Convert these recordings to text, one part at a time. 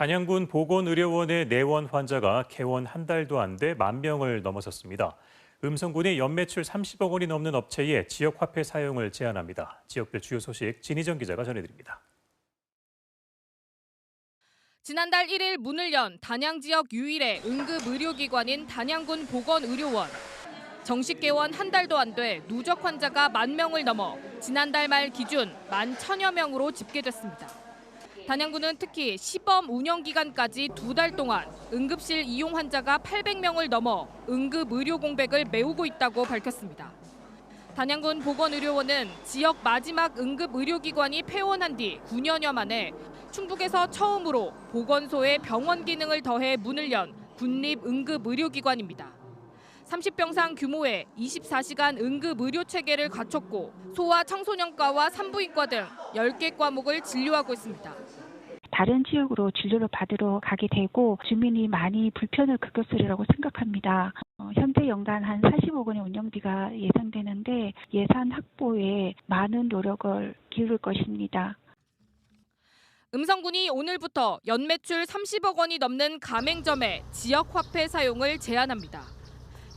단양군 보건의료원의 내원 환자가 개원 한 달도 안 돼 만 명을 넘어섰습니다. 음성군이 연매출 30억 원이 넘는 업체에 지역 화폐 사용을 제한합니다. 지역별 주요 소식 진희정 기자가 전해드립니다. 지난달 1일 문을 연 단양 지역 유일의 응급 의료기관인 단양군 보건의료원. 정식 개원 한 달도 안 돼 누적 환자가 만 명을 넘어 지난달 말 기준 만 천여 명으로 집계됐습니다. 단양군은 특히 시범 운영 기간까지 두 달 동안 응급실 이용 환자가 800명을 넘어 응급 의료 공백을 메우고 있다고 밝혔습니다. 단양군 보건의료원은 지역 마지막 응급 의료기관이 폐원한 뒤 9년여 만에 충북에서 처음으로 보건소에 병원 기능을 더해 문을 연 군립 응급 의료기관입니다. 30병상 규모의 24시간 응급 의료 체계를 갖췄고 소아 청소년과와 산부인과 등 10개 과목을 진료하고 있습니다. 다른 지역으로 진료를 받으러 가게 되고 주민이 많이 불편을 겪었으리라고 생각합니다. 어, 현재 연간 한 40억 원의 운영비가 예상되는데 예산 확보에 많은 노력을 기울일 것입니다. 음성군이 오늘부터 연매출 30억 원이 넘는 가맹점의 지역 화폐 사용을 제한합니다.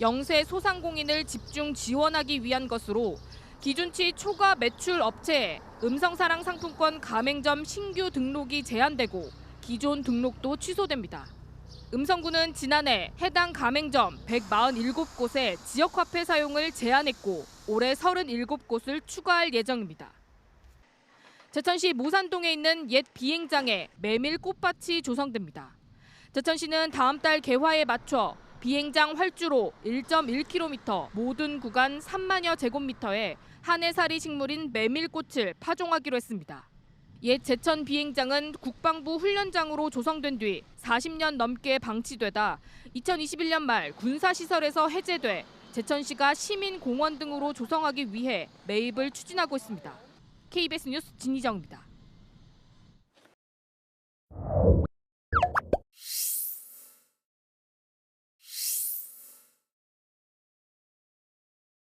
영세 소상공인을 집중 지원하기 위한 것으로 기준치 초과 매출 업체에 음성사랑 상품권 가맹점 신규 등록이 제한되고 기존 등록도 취소됩니다. 음성군은 지난해 해당 가맹점 147곳에 지역화폐 사용을 제한했고 올해 37곳을 추가할 예정입니다. 제천시 모산동에 있는 옛 비행장에 메밀 꽃밭이 조성됩니다. 제천시는 다음 달 개화에 맞춰 비행장 활주로 1.1km 모든 구간 3만여 제곱미터에 한해살이 식물인 메밀꽃을 파종하기로 했습니다. 옛 제천 비행장은 국방부 훈련장으로 조성된 뒤 40년 넘게 방치되다 2021년 말 군사시설에서 해제돼 제천시가 시민공원 등으로 조성하기 위해 매입을 추진하고 있습니다. KBS 뉴스 진희정입니다.